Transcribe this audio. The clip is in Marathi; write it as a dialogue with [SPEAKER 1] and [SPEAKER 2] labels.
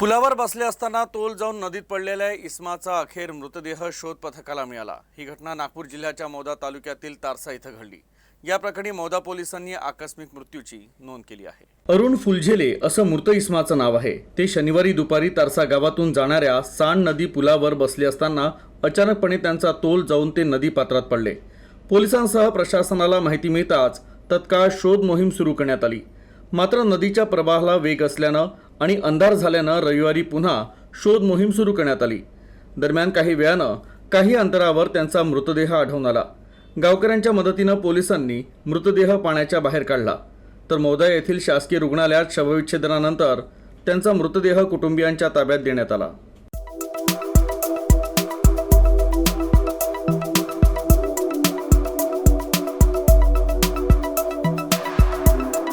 [SPEAKER 1] पुलावर बसले असताना तोल जाऊन नदीत पडलेल्या इस्माचा अखेर मृतदेह शोध पथकाला मिळाला. ही घटना नागपूर जिल्ह्याच्या मौदा तालुक्यातील तारसा इथं घडली. या प्रकरणी मौदा पोलिसांनी आकस्मिक मृत्यूची नोंद केली आहे. अरुण फुलझेले असं मृत इस्माचं नाव आहे. ते शनिवारी दुपारी तारसा गावातून जाणाऱ्या सांड नदी पुलावर बसले असताना अचानकपणे त्यांचा तोल जाऊन ते नदी पात्रात पडले. पोलिसांसह प्रशासनाला माहिती मिळताच तत्काळ शोध मोहीम सुरू करण्यात आली. मात्र नदीच्या प्रवाहाला वेग असल्यानं आणि अंधार झाल्यानं रविवारी पुन्हा शोध मोहीम सुरू करण्यात आली. दरम्यान काही वेळानं काही अंतरावर त्यांचा मृतदेह आढळून आला. गावकऱ्यांच्या मदतीनं पोलिसांनी मृतदेह पाण्याच्या बाहेर काढला. तर मौदा येथील शासकीय रुग्णालयात शवविच्छेदनानंतर त्यांचा मृतदेह कुटुंबियांच्या ताब्यात देण्यात आला.